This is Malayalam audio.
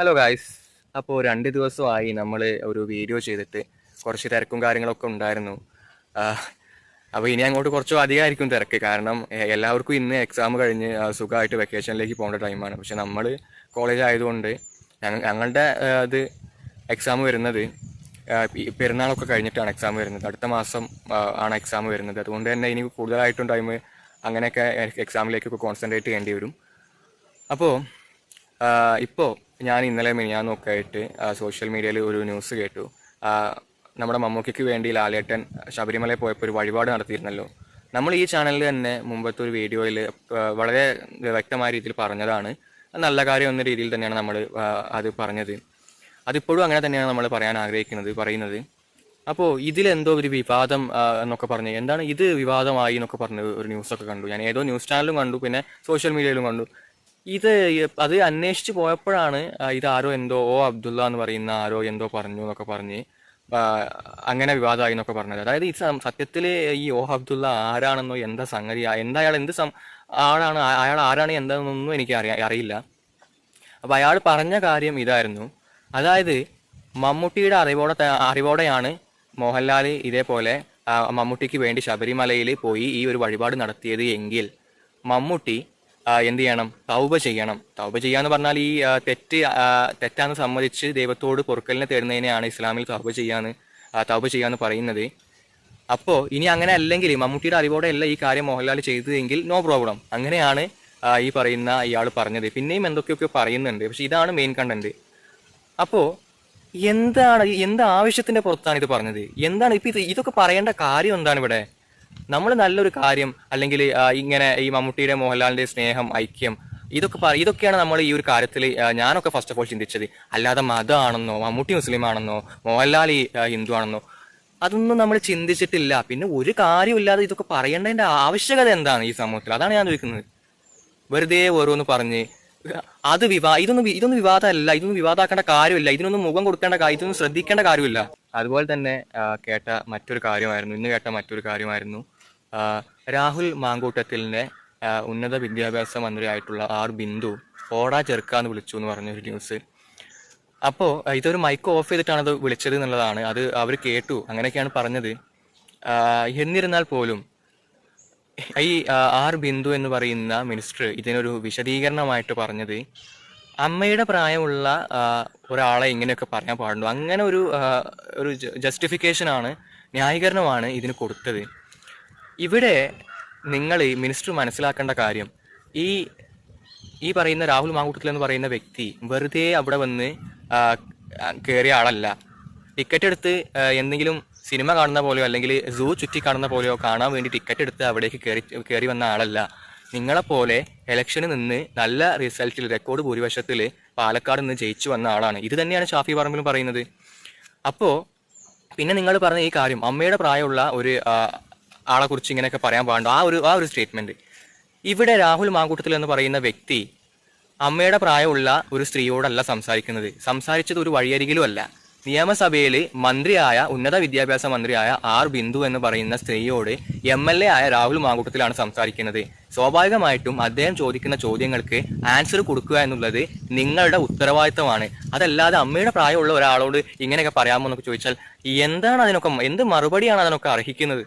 ഹലോ ഗായ്സ് അപ്പോൾ രണ്ട് ദിവസമായി നമ്മൾ ഒരു വീഡിയോ ചെയ്തിട്ട് കുറച്ച് തിരക്കും കാര്യങ്ങളൊക്കെ ഉണ്ടായിരുന്നു. അപ്പോൾ ഇനി അങ്ങോട്ട് കുറച്ചും അധികമായിരിക്കും തിരക്ക്. കാരണം എല്ലാവർക്കും ഇന്ന് എക്സാം കഴിഞ്ഞ് സുഖമായിട്ട് വെക്കേഷനിലേക്ക് പോകേണ്ട ടൈമാണ് പക്ഷെ നമ്മൾ കോളേജ് ആയതുകൊണ്ട് ഞങ്ങളുടെ അത് എക്സാം വരുന്നത് പെരുന്നാളൊക്കെ കഴിഞ്ഞിട്ടാണ് എക്സാം വരുന്നത്. അടുത്ത മാസം ആണ് എക്സാം വരുന്നത്. അതുകൊണ്ട് തന്നെ ഇനി കൂടുതലായിട്ടും ടൈം അങ്ങനെയൊക്കെ എക്സാമിലേക്കൊക്കെ കോൺസെൻട്രേറ്റ് ചെയ്യേണ്ടി വരും. അപ്പോൾ ഇപ്പോൾ ഞാൻ ഇന്നലെ മിനിയാന്നൊക്കെ ആയിട്ട് സോഷ്യൽ മീഡിയയിൽ ഒരു ന്യൂസ് കേട്ടു. നമ്മുടെ മമ്മൂക്കയ്ക്ക് വേണ്ടി ലാലേട്ടൻ ശബരിമലയിൽ പോയപ്പോൾ ഒരു വഴിപാട് നടത്തിയിരുന്നല്ലോ. നമ്മൾ ഈ ചാനലിൽ തന്നെ മുമ്പത്തെ ഒരു വീഡിയോയിൽ വളരെ വ്യക്തമായ രീതിയിൽ പറഞ്ഞതാണ്. നല്ല കാര്യം എന്ന രീതിയിൽ തന്നെയാണ് നമ്മൾ അത് പറഞ്ഞത്. അതിപ്പോഴും അങ്ങനെ തന്നെയാണ് നമ്മൾ പറയാൻ ആഗ്രഹിക്കുന്നത് പറയുന്നത്. അപ്പോൾ ഇതിലെന്തോ ഒരു വിവാദം എന്നൊക്കെ പറഞ്ഞു എന്താണ് ഇത് വിവാദമായി എന്നൊക്കെ പറഞ്ഞ് ഒരു ന്യൂസൊക്കെ കണ്ടു. ഞാൻ ഏതോ ന്യൂസ് ചാനലും കണ്ടു പിന്നെ സോഷ്യൽ മീഡിയയിലും കണ്ടു. ഇത് അത് അന്വേഷിച്ച് പോയപ്പോഴാണ് ഇത് ആരോ എന്തോ ഓ അബ്ദുള്ള എന്ന് പറയുന്ന ആരോ എന്തോ പറഞ്ഞു എന്നൊക്കെ പറഞ്ഞ് അങ്ങനെ വിവാദമായി എന്നൊക്കെ പറഞ്ഞത്. അതായത് ഈ സത്യത്തിൽ ഈ ഓ അബ്ദുള്ള ആരാണെന്നോ എന്താ സംഗതി എന്താ അയാൾ എന്ത് സം ആളാണ് അയാൾ ആരാണ് എന്താണെന്നൊന്നും എനിക്ക് അറിയാ അറിയില്ല. അപ്പോൾ അയാൾ പറഞ്ഞ കാര്യം ഇതായിരുന്നു. അതായത് മമ്മൂട്ടിയുടെ അറിവോടെ അറിവോടെയാണ് മോഹൻലാൽ ഇതേപോലെ മമ്മൂട്ടിക്ക് വേണ്ടി ശബരിമലയിൽ പോയി ഈ ഒരു വഴിപാട് നടത്തിയത് എങ്കിൽ മമ്മൂട്ടി എന്ത് ചെയ്യണം? തൗബ ചെയ്യണം. തൗബ ചെയ്യാന്ന് പറഞ്ഞാൽ ഈ തെറ്റ് തെറ്റാന്ന് സമ്മതിച്ച് ദൈവത്തോട് പൊറുക്കലിനെ തേടുന്നതിനെയാണ് ഇസ്ലാമിൽ തൗബ ചെയ്യാന്ന് തൗബ ചെയ്യാന്ന് പറയുന്നത്. അപ്പോൾ ഇനി അങ്ങനെ അല്ലെങ്കിൽ മമ്മൂട്ടിയുടെ അറിവോടെ അല്ല ഈ കാര്യം മോഹൻലാൽ ചെയ്തതെങ്കിൽ നോ പ്രോബ്ലം. അങ്ങനെയാണ് ഈ പറയുന്ന ഇയാൾ പറഞ്ഞത്. പിന്നെയും എന്തൊക്കെയൊക്കെ പറയുന്നുണ്ട്. പക്ഷെ ഇതാണ് മെയിൻ കണ്ടന്റ് അപ്പോൾ എന്താണ് എന്ത് ആവശ്യത്തിന്റെ പുറത്താണ് ഇത് പറഞ്ഞത്? എന്താണ് ഇപ്പൊ ഇത് ഇതൊക്കെ പറയേണ്ട കാര്യം എന്താണ് ഇവിടെ? നമ്മൾ നല്ലൊരു കാര്യം അല്ലെങ്കിൽ ഇങ്ങനെ ഈ മമ്മൂട്ടിയുടെ മോഹൻലാലിന്റെ സ്നേഹം ഐക്യം ഇതൊക്കെ പറ ഇതൊക്കെയാണ് നമ്മൾ ഈ ഒരു കാര്യത്തിൽ ഞാനൊക്കെ ഫസ്റ്റ് ഓഫ് ഓൾ ചിന്തിച്ചത്. അല്ലാതെ മതമാണെന്നോ മമ്മൂട്ടി മുസ്ലിം ആണെന്നോ മോഹൻലാൽ ഹിന്ദു ആണെന്നോ അതൊന്നും നമ്മൾ ചിന്തിച്ചിട്ടില്ല. പിന്നെ ഒരു കാര്യമില്ലാതെ ഇതൊക്കെ പറയേണ്ടതിന്റെ ആവശ്യകത എന്താണ് ഈ സമൂഹത്തിൽ? അതാണ് ഞാൻ ചോദിക്കുന്നത്. വെറുതെ ഓരോന്ന് പറഞ്ഞ് അത് വിവാ ഇതൊന്നും ഇതൊന്നും വിവാദമല്ല ഇതൊന്നും വിവാദമാക്കേണ്ട കാര്യമില്ല ഇതിനൊന്നും മുഖം കൊടുക്കേണ്ട ഇതൊന്നും ശ്രദ്ധിക്കേണ്ട കാര്യമില്ല. അതുപോലെ തന്നെ കേട്ട മറ്റൊരു കാര്യമായിരുന്നു ഇന്ന് കേട്ട മറ്റൊരു കാര്യമായിരുന്നു. രാഹുൽ മാങ്കൂട്ടത്തിലിന്റെ ഉന്നത വിദ്യാഭ്യാസ മന്ത്രിയായിട്ടുള്ള ആർ ബിന്ദു ഓടാ ചെറുക്കാന്ന് വിളിച്ചു എന്ന് പറഞ്ഞൊരു ന്യൂസ്. അപ്പോൾ ഇതൊരു മൈക്ക് ഓഫ് ചെയ്തിട്ടാണ് അത് വിളിച്ചത് എന്നുള്ളതാണ്. അത് അവർ കേട്ടു അങ്ങനെയൊക്കെയാണ് പറഞ്ഞത്. എന്നിരുന്നാൽ പോലും ഈ ആർ ബിന്ദു എന്ന് പറയുന്ന മിനിസ്റ്റർ ഇതിനൊരു വിശദീകരണമായിട്ട് പറഞ്ഞത് അമ്മയുടെ പ്രായമുള്ള ഒരാളെ ഇങ്ങനെയൊക്കെ പറയാൻ പാടുള്ളൂ അങ്ങനെ ഒരു ഒരു ജസ്റ്റിഫിക്കേഷൻ ആണ് ന്യായീകരണമാണ് ഇതിന് കൊടുത്തത്. ഇവിടെ നിങ്ങൾ ഈ മിനിസ്റ്റർ മനസ്സിലാക്കേണ്ട കാര്യം ഈ ഈ പറയുന്ന രാഹുൽ മാങ്കൂട്ടത്തിൽ എന്ന് പറയുന്ന വ്യക്തി വെറുതെ അവിടെ വന്ന് കയറിയ ആളല്ല. ടിക്കറ്റ് എടുത്ത് എന്തെങ്കിലും സിനിമ കാണുന്ന പോലെയോ അല്ലെങ്കിൽ സൂ ചുറ്റി കാണുന്ന പോലെയോ കാണാൻ വേണ്ടി ടിക്കറ്റ് എടുത്ത് അവിടേക്ക് കയറി കയറി വന്ന ആളല്ല. നിങ്ങളെപ്പോലെ ഇലക്ഷന് നിന്ന് നല്ല റിസൾട്ടിൽ റെക്കോർഡ് ഭൂരിപക്ഷത്തിൽ പാലക്കാട് നിന്ന് ജയിച്ചു വന്ന ആളാണ്. ഇത് തന്നെയാണ് ഷാഫി പറമ്പിലും പറയുന്നത്. അപ്പോൾ പിന്നെ നിങ്ങൾ പറഞ്ഞ ഈ കാര്യം അമ്മയുടെ പ്രായമുള്ള ഒരു ആളെക്കുറിച്ച് ആളെ കുറിച്ച് ഇങ്ങനെയൊക്കെ പറയാൻ പാടുണ്ടോ. ആ ഒരു ആ ഒരു സ്റ്റേറ്റ്മെന്റ് ഇവിടെ രാഹുൽ മാങ്കൂട്ടത്തിൽ എന്ന് പറയുന്ന വ്യക്തി അമ്മയുടെ പ്രായമുള്ള ഒരു സ്ത്രീയോടല്ല സംസാരിക്കുന്നത്. സംസാരിച്ചത് ഒരു വഴിയരികിലും അല്ല നിയമസഭയിൽ മന്ത്രിയായ ഉന്നത വിദ്യാഭ്യാസ മന്ത്രിയായ ആർ ബിന്ദു എന്ന് പറയുന്ന സ്ത്രീയോട് എം എൽ എ ആയ രാഹുൽ മാങ്കൂട്ടത്തിലാണ് സംസാരിക്കുന്നത്. സ്വാഭാവികമായിട്ടും അദ്ദേഹം ചോദിക്കുന്ന ചോദ്യങ്ങൾക്ക് ആൻസർ കൊടുക്കുക എന്നുള്ളത് നിങ്ങളുടെ ഉത്തരവാദിത്തമാണ്. അതല്ലാതെ അമ്മയുടെ പ്രായമുള്ള ഒരാളോട് ഇങ്ങനെയൊക്കെ പറയാമോ എന്നൊക്കെ ചോദിച്ചാൽ എന്താണ് അതിനൊക്കെ എന്ത് മറുപടിയാണ് അതിനൊക്കെ അർഹിക്കുന്നത്?